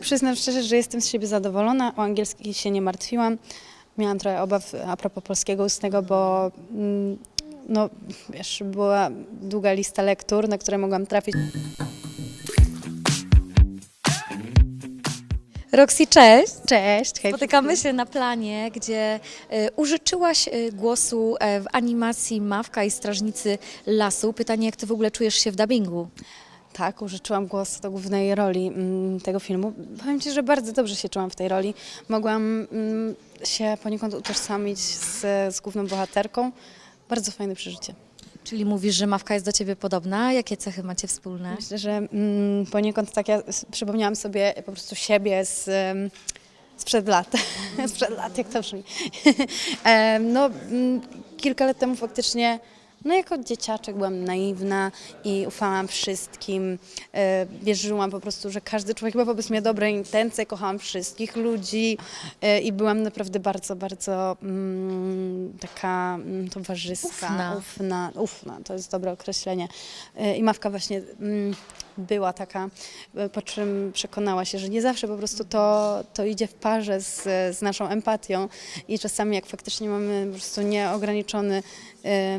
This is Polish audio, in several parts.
Przyznam szczerze, że jestem z siebie zadowolona. O angielski się nie martwiłam. Miałam trochę obaw a propos polskiego ustnego, bo mm, no, wiesz, była długa lista lektur, na które mogłam trafić. Roxy, cześć! Cześć, hej. Spotykamy się na planie, gdzie e, użyczyłaś e, głosu e, w animacji Mawka i Strażnicy Lasu. Pytanie, jak ty w ogóle czujesz się w dubbingu? Tak, użyczyłam głosu do głównej roli mm, tego filmu. Powiem Ci, że bardzo dobrze się czułam w tej roli. Mogłam mm, się poniekąd utożsamić z, z główną bohaterką. Bardzo fajne przeżycie. Czyli mówisz, że Mawka jest do ciebie podobna. Jakie cechy macie wspólne? Myślę, że mm, poniekąd tak ja s- przypomniałam sobie po prostu siebie z, em, sprzed lat. sprzed lat, jak to brzmi. Em, no, mm, kilka lat temu faktycznie, no jako dzieciaczek byłam naiwna i ufałam wszystkim. E, wierzyłam po prostu, że każdy człowiek ma wobec mnie dobre intencje, kochałam wszystkich ludzi e, i byłam naprawdę bardzo, bardzo mm, taka mm, towarzyska, Ufna. ufna, ufna, to jest dobre określenie. E, I Mawka właśnie mm, była taka, e, po czym przekonała się, że nie zawsze po prostu to, to idzie w parze z, z naszą empatią i czasami jak faktycznie mamy po prostu nieograniczony, e,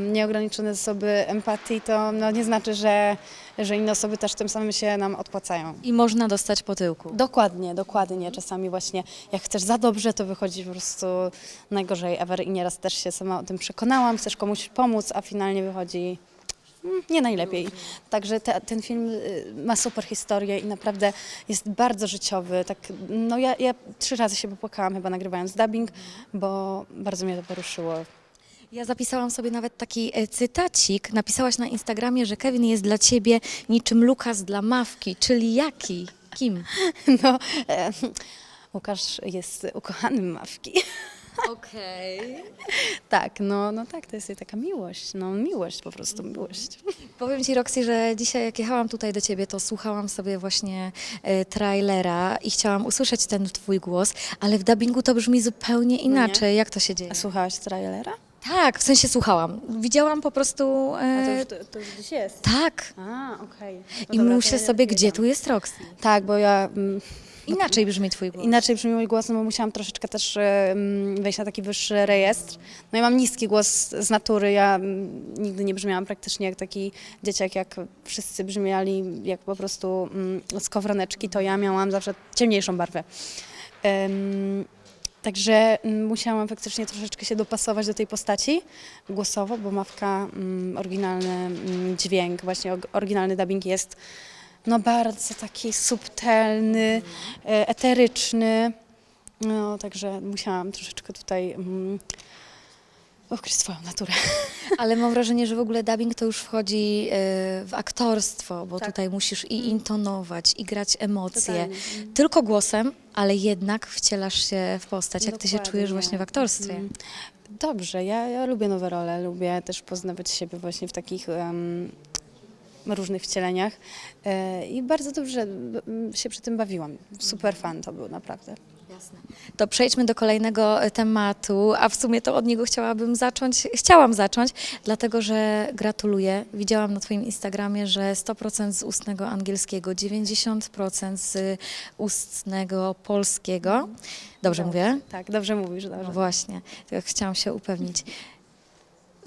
nieograniczone zasoby empatii, to no, nie znaczy, że, że inne osoby też tym samym się nam odpłacają. I można dostać po tyłku. Dokładnie, dokładnie. Czasami właśnie jak chcesz za dobrze, to wychodzi po prostu najgorzej ever i nieraz też się sama o tym przekonałam, chcesz komuś pomóc, a finalnie wychodzi mm, nie najlepiej. Także te, ten film y, ma super historię i naprawdę jest bardzo życiowy. Tak, no ja, ja trzy razy się popłakałam chyba nagrywając dubbing, bo bardzo mnie to poruszyło. Ja zapisałam sobie nawet taki e, cytacik. Napisałaś na Instagramie, że Kevin jest dla ciebie niczym Lukas dla Mawki, czyli jaki? Kim? No, e, Łukasz jest ukochanym Mawki. Okej. Tak, no, no tak, to jest taka miłość, no miłość po prostu, miłość. Powiem Ci, Roxy, że dzisiaj jak jechałam tutaj do Ciebie, to słuchałam sobie właśnie e, trailera i chciałam usłyszeć ten Twój głos, ale w dubbingu to brzmi zupełnie inaczej. Jak to się dzieje? A słuchałaś trailera? Tak, w sensie słuchałam. Widziałam po prostu... A to E, już, to, to już gdzieś jest. tak. A, okej. No I dobra, myślę to ja sobie, gdzie tu jest Roxy. Tak, bo ja mm, Inaczej brzmi Twój głos. inaczej brzmi mój głos, no bo musiałam troszeczkę też mm, wejść na taki wyższy rejestr. No ja mam niski głos z natury, ja mm, nigdy nie brzmiałam praktycznie jak taki dzieciak, jak wszyscy brzmiali, jak po prostu mm, z kowroneczki, to ja miałam zawsze ciemniejszą barwę. Em, Także mm, musiałam faktycznie troszeczkę się dopasować do tej postaci głosowo, bo Mawka, mm, oryginalny mm, dźwięk, właśnie oryginalny dubbing jest no bardzo taki subtelny, e, eteryczny. No, także musiałam troszeczkę tutaj mm, ukryć swoją naturę. Ale mam wrażenie, że w ogóle dubbing to już wchodzi e, w aktorstwo, bo Tak. tutaj musisz i intonować, i grać emocje. Totalnie. Tylko głosem, ale jednak wcielasz się w postać. Jak ty się Dokładnie. czujesz właśnie w aktorstwie? Mm. Dobrze, ja, ja lubię nowe role, lubię też poznawać siebie właśnie w takich em, różnych wcieleniach e, i bardzo dobrze się przy tym bawiłam. Super fan to był naprawdę. Jasne. To przejdźmy do kolejnego e, tematu, a w sumie to od niego chciałabym zacząć, chciałam zacząć, dlatego że gratuluję. Widziałam na Twoim Instagramie, że 100% z ustnego angielskiego, 90% z ustnego polskiego. Dobrze mówię? Tak, dobrze mówisz, dobrze. No właśnie, chciałam się upewnić.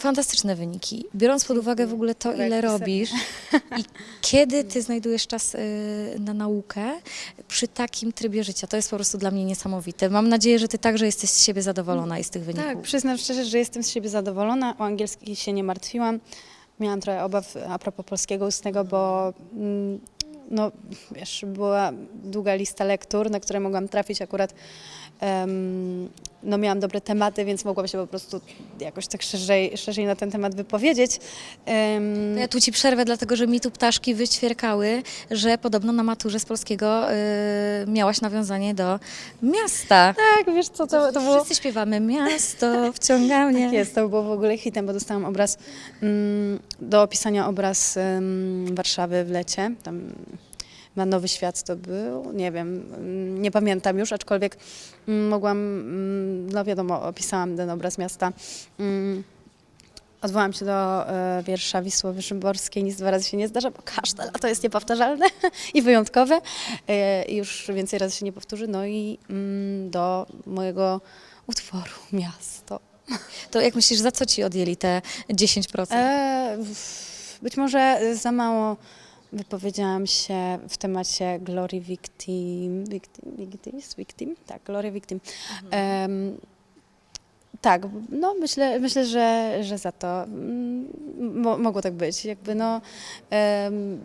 Fantastyczne wyniki. Biorąc pod uwagę w ogóle to, ile robisz i kiedy ty znajdujesz czas y, na naukę przy takim trybie życia, to jest po prostu dla mnie niesamowite. Mam nadzieję, że ty także jesteś z siebie zadowolona i z tych wyników. Tak, przyznam szczerze, że jestem z siebie zadowolona. O angielski się nie martwiłam. Miałam trochę obaw a propos polskiego ustnego, bo mm, no, wiesz, była długa lista lektur, na które mogłam trafić akurat. em, no, miałam dobre tematy, więc mogłam się po prostu jakoś tak szerzej, szerzej na ten temat wypowiedzieć. To Ja tu ci przerwę, dlatego że mi tu ptaszki wyćwierkały, że podobno na maturze z polskiego y, miałaś nawiązanie do miasta. tak, wiesz co, to, to było... Wszyscy śpiewamy miasto, wciąga mnie. Tak jest, to było w ogóle hitem, bo dostałam obraz, mm, do opisania obraz mm, Warszawy w lecie, tam na Nowy Świat to był, nie wiem, nie pamiętam już, aczkolwiek mm, mogłam, mm, no wiadomo, opisałam ten obraz miasta. Mm, Odwołam się do e, wiersza Wisłowy Szymborskiej, nic dwa razy się nie zdarza, bo każde lato jest niepowtarzalne i wyjątkowe i już więcej razy się nie powtórzy. No i do mojego utworu Miasto. To jak myślisz, za co ci odjęli te 10%? E, być może za mało wypowiedziałam się w temacie Glory Victim, victim Victims? Victim? Tak, Glory Victim. Em, tak, no myślę, myślę że, że za to mm, mo, mogło tak być. Jakby no, em,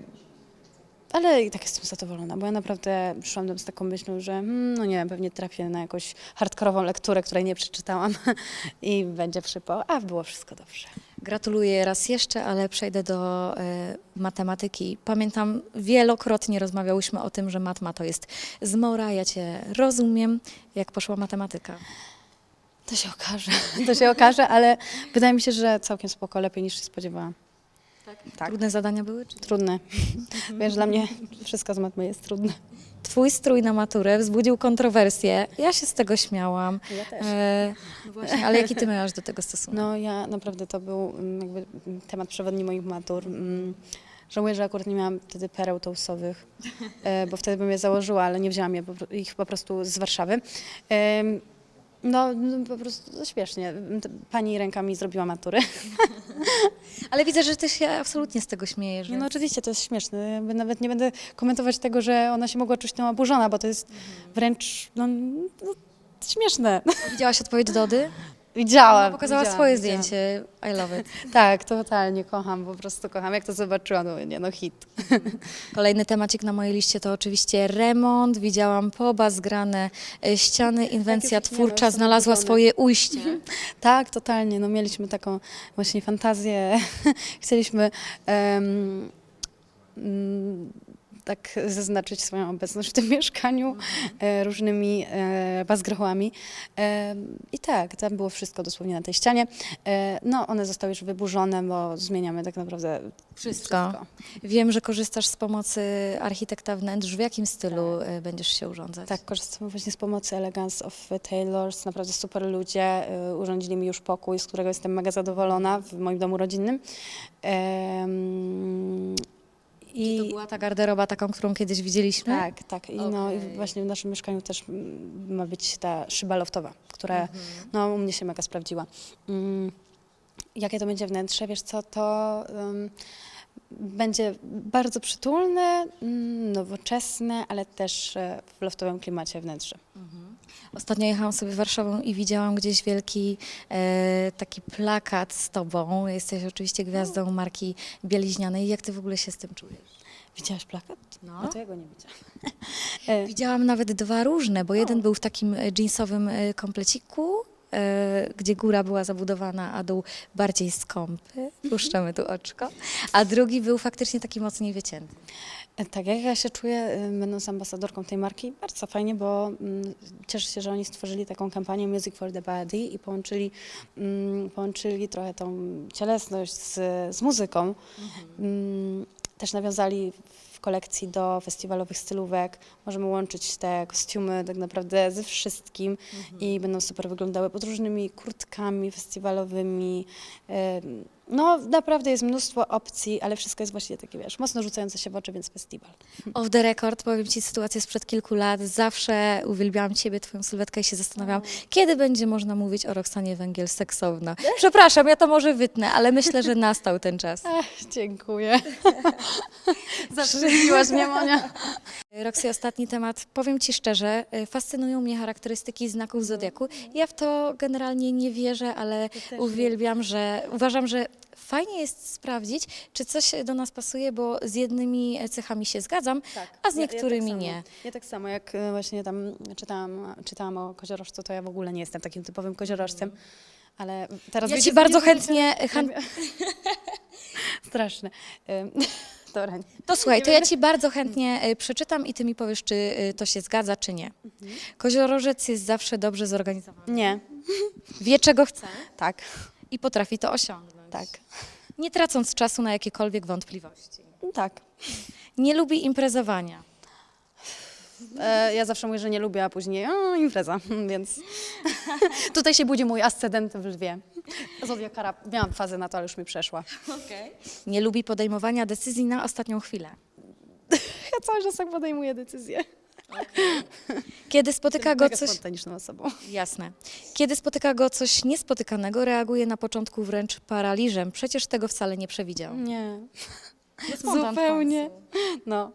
ale i tak jestem zadowolona, bo ja naprawdę przyszłam tam z taką myślą, że mm, no nie wiem, pewnie trafię na jakąś hardkorową lekturę, której nie przeczytałam i będzie przypał, a było wszystko dobrze. Gratuluję raz jeszcze, ale przejdę do e, matematyki. Pamiętam, wielokrotnie rozmawiałyśmy o tym, że matma to jest zmora, ja cię rozumiem. Jak poszła matematyka? To się okaże, to się okaże, ale wydaje mi się, że całkiem spoko, lepiej niż się spodziewałam. Tak. Trudne zadania były? Czy... Trudne. Wiesz, dla mnie wszystko z matmy jest trudne. Twój strój na maturę wzbudził kontrowersję. Ja się z tego śmiałam. Ja też. E, no właśnie, ale jaki ty miałaś do tego stosunek? No ja naprawdę to był mm, jakby temat przewodni moich matur. Mm, Żałuję, że akurat nie miałam wtedy pereł tousowych, e, bo wtedy bym je założyła, ale nie wzięłam ich po prostu z Warszawy. No, no po prostu to śmiesznie. T- Pani rękami zrobiła maturę. Ale widzę, że ty się absolutnie z tego śmiejesz. Nie, no więc- oczywiście, to jest śmieszne. Jakby nawet nie będę komentować tego, że ona się mogła czuć tam oburzona, bo to jest wręcz no, no, śmieszne. Widziałaś odpowiedź Dody? Widziałam. Ona pokazała widziałam, swoje widziałam. zdjęcie. I love it. Tak, totalnie kocham, po prostu kocham. Jak to zobaczyłam, no nie no hit. Kolejny temacik na mojej liście to oczywiście remont. Widziałam poba zgrane e, ściany. Inwencja twórcza znalazła swoje ujście. Tak, totalnie. No mieliśmy taką właśnie fantazję. Chcieliśmy mm, tak zaznaczyć swoją obecność w tym mieszkaniu e, różnymi e, bazgrochłami. E, I tak, tam było wszystko dosłownie na tej ścianie. No, one zostały już wyburzone, bo zmieniamy tak naprawdę Wszystko. Wiem, że korzystasz z pomocy architekta wnętrz. W jakim stylu e, będziesz się urządzać? Tak, korzystamy właśnie z pomocy Elegance of Tailors. Naprawdę super ludzie. Urządzili mi już pokój, z którego jestem mega zadowolona w moim domu rodzinnym. I to była ta garderoba taką, którą kiedyś widzieliśmy? tak, tak. I no, i Okej. właśnie w naszym mieszkaniu też mm, ma być ta szyba loftowa, która Mhm. no, u mnie się mega sprawdziła. Mm, Jakie to będzie wnętrze? Wiesz co, to będzie bardzo przytulne, mm, nowoczesne, ale też e, w loftowym klimacie wnętrze. Ostatnio jechałam sobie Warszawą i widziałam gdzieś wielki e, taki plakat z tobą. Jesteś oczywiście gwiazdą marki bieliźnianej. Jak ty w ogóle się z tym czujesz? Widziałaś plakat? No. A to ja go nie widziałam. E, Widziałam nawet dwa różne, bo jeden był w takim e, jeansowym e, kompleciku, e, gdzie góra była zabudowana, a dół bardziej skąpy. Puszczamy tu oczko. A drugi był faktycznie taki mocniej wycięty. Tak, jak ja się czuję, y, będąc ambasadorką tej marki, bardzo fajnie, bo mm, cieszę się, że oni stworzyli taką kampanię Music for the Body i połączyli, mm, połączyli trochę tą cielesność z, z muzyką. Mm, też nawiązali w kolekcji do festiwalowych stylówek. Możemy łączyć te kostiumy tak naprawdę ze wszystkim i będą super wyglądały pod różnymi kurtkami festiwalowymi. No, naprawdę jest mnóstwo opcji, ale wszystko jest właśnie takie, wiesz, mocno rzucające się w oczy, więc festiwal. Off the record, powiem Ci sytuację sprzed kilku lat. Zawsze uwielbiałam Ciebie, Twoją sylwetkę i się zastanawiałam, kiedy będzie można mówić o Roxanie Węgiel seksowna. Przepraszam, ja to może wytnę, ale myślę, że nastał ten czas. Ach, dziękuję. Zatrzymiłaś mnie, Monia. Roxy, ostatni temat. Powiem Ci szczerze, y, fascynują mnie charakterystyki znaków zodiaku. Ja w to generalnie nie wierzę, ale uwielbiam, że uważam, że fajnie jest sprawdzić, czy coś do nas pasuje, bo z jednymi cechami się zgadzam, a z niektórymi tak nie. Ja tak samo, jak e, właśnie tam czytałam, czytałam o koziorożcu, to ja w ogóle nie jestem takim typowym koziorożcem. Ale teraz Ja wiecie, Ci co bardzo nie chętnie... Straszne. Ym, Nie. To słuchaj, to ja Ci bardzo chętnie y, przeczytam i Ty mi powiesz, czy y, to się zgadza, czy nie. Koziorożec jest zawsze dobrze zorganizowany. Nie, Wie, czego chce tak, i potrafi to osiągnąć. tak, Nie tracąc czasu na jakiekolwiek wątpliwości. tak. Nie lubi imprezowania. E, ja zawsze mówię, że nie lubię, a później o, impreza, więc tutaj się budzi mój ascendent w lwie. Zodiakara, miałam fazę na to, ale już mi przeszła. Nie lubi podejmowania decyzji na ostatnią chwilę. Ja cały czas tak podejmuję decyzje. Kiedy spotyka go Mega coś... spontaniczną osobą. Jasne. Kiedy spotyka go coś niespotykanego, reaguje na początku wręcz paraliżem. Przecież tego wcale nie przewidział. Nie, Spontan w zupełnie. No.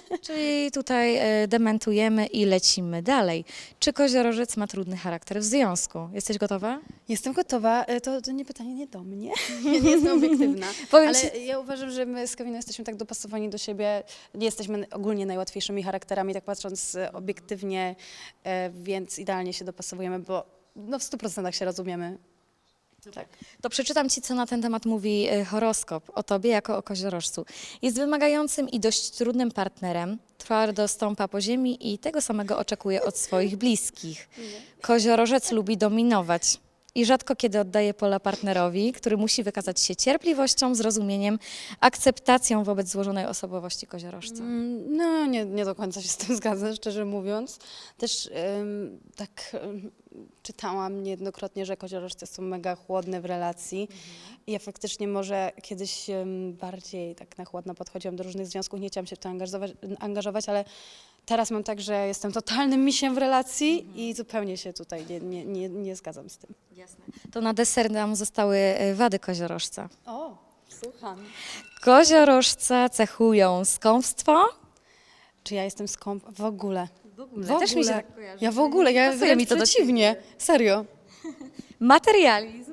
Czyli tutaj e, dementujemy i lecimy dalej. Czy koziorożec ma trudny charakter w związku? Jesteś gotowa? Jestem gotowa. E, To, to nie pytanie nie do mnie. Ja nie jestem obiektywna. Powiem Ale ja uważam, że my z Kevinem jesteśmy tak dopasowani do siebie. Nie jesteśmy ogólnie najłatwiejszymi charakterami, tak patrząc e, obiektywnie, e, więc idealnie się dopasowujemy, bo no w 100% się rozumiemy. Tak. To przeczytam Ci, co na ten temat mówi e, horoskop o Tobie jako o koziorożcu. Jest wymagającym i dość trudnym partnerem, twardo stąpa po ziemi i tego samego oczekuje od swoich bliskich. Koziorożec lubi dominować i rzadko kiedy oddaje pola partnerowi, który musi wykazać się cierpliwością, zrozumieniem, akceptacją wobec złożonej osobowości koziorożca. Mm, No, nie, nie do końca się z tym zgadzam, szczerze mówiąc. Też em, tak em, czytałam niejednokrotnie, że koziorożce są mega chłodne w relacji. I ja faktycznie może kiedyś em, bardziej tak na chłodno podchodziłam do różnych związków, nie chciałam się w to angażować, angażować ale teraz mam tak, że jestem totalnym misiem w relacji i zupełnie się tutaj nie, nie, nie, nie zgadzam z tym. To na deser nam zostały e, wady koziorożca. O, słucham. Koziorożca cechują skąpstwo, Czy ja jestem skąp? W ogóle. W ogóle. Też mi się tak kojarzy. Ja w ogóle, ja Pasuje wręcz mi to do przeciwnie. Serio. materializm.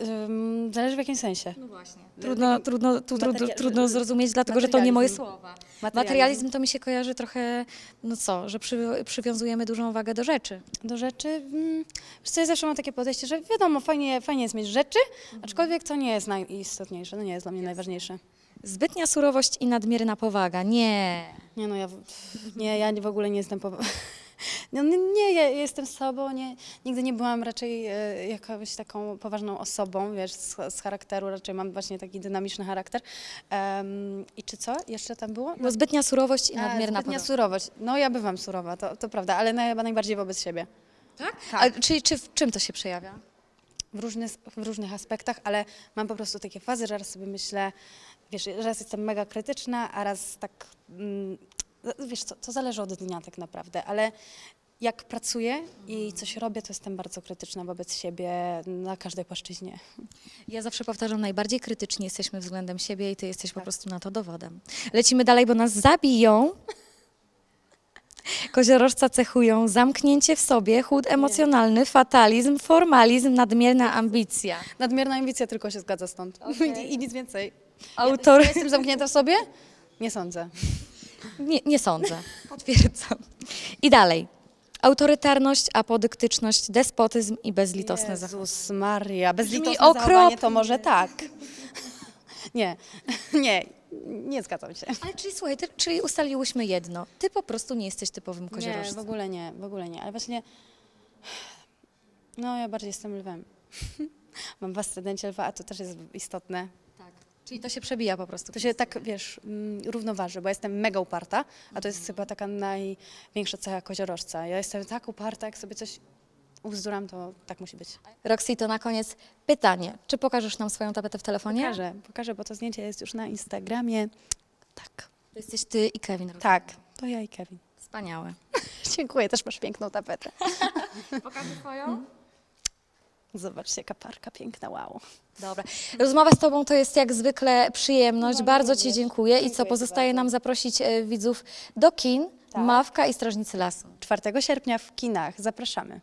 Ym, zależy w jakim sensie. No właśnie. Trudno, trudno, tu, trudno, Materia- trudno zrozumieć, dlatego że to nie moje Materializm. słowa. Materializm. Materializm to mi się kojarzy trochę, no co, że przy, przywiązujemy dużą wagę do rzeczy. Do rzeczy, mm, wiesz co, ja zawsze mam takie podejście, że wiadomo, fajnie, fajnie jest mieć rzeczy, aczkolwiek to nie jest najistotniejsze, no nie jest dla mnie najważniejsze. Zbytnia surowość i nadmierna powaga. Nie. Nie no, ja, w- nie, ja w ogóle nie jestem, po... no, nie, ja jestem sobą, nie, nigdy nie byłam raczej e, jakąś taką poważną osobą, wiesz, z, z charakteru, raczej mam właśnie taki dynamiczny charakter. Em, I czy co? Jeszcze tam było? No, zbytnia surowość i A, nadmierna zbytnia powaga. surowość. No ja bywam surowa, to, to prawda, ale na, chyba najbardziej wobec siebie. Tak? A, czy, czy w czym to się przejawia? w, różnych, w różnych aspektach, ale mam po prostu takie fazy, że raz sobie myślę, wiesz, raz jestem mega krytyczna, a raz tak, mm, wiesz co, to zależy od dnia tak naprawdę, ale jak pracuję i coś robię, to jestem bardzo krytyczna wobec siebie na każdej płaszczyźnie. Ja zawsze powtarzam, najbardziej krytyczni jesteśmy względem siebie i ty jesteś po prostu na to dowodem. Lecimy dalej, bo nas zabiją. Koziorożca cechują zamknięcie w sobie, chłód emocjonalny, fatalizm, formalizm, nadmierna ambicja. Nadmierna ambicja tylko się zgadza stąd I, i nic więcej. Autor... Ja jestem zamknięta w sobie? Nie sądzę. Nie, nie sądzę. Potwierdzam. I dalej. Autorytarność, apodyktyczność, despotyzm i bezlitosne zachowanie. Jezus Maria, bezlitosne zachowanie okropnie. to może tak. Nie, nie, nie zgadzam się. Ale czyli słuchaj, ty, czyli ustaliłyśmy jedno. Ty po prostu nie jesteś typowym Nie, koziorożcem. w ogóle nie, w ogóle nie. Ale właśnie, no ja bardziej jestem lwem. Mam w ascendencie lwa, a to też jest istotne. Czyli to się przebija po prostu. To się tak, wiesz, mm, równoważy, bo jestem mega uparta, a to jest chyba taka największa cecha koziorożca. Ja jestem tak uparta, jak sobie coś uzduram, to tak musi być. Roxy, to na koniec pytanie. Czy pokażesz nam swoją tapetę w telefonie? Pokażę, pokażę, bo to zdjęcie jest już na Instagramie. Tak, To jesteś ty i Kevin. tak, to ja i Kevin. Wspaniałe. Dziękuję, też masz piękną tapetę. Pokażę twoją? Zobaczcie, jaka parka piękna, wow. Dobra. Rozmowa z Tobą to jest jak zwykle przyjemność. No, bardzo. Ci dziękuję. I co, Dziękuję pozostaje bardzo. nam zaprosić e, widzów do kin, Tak. Mawka i Strażnicy Lasu. 4 sierpnia w kinach. Zapraszamy.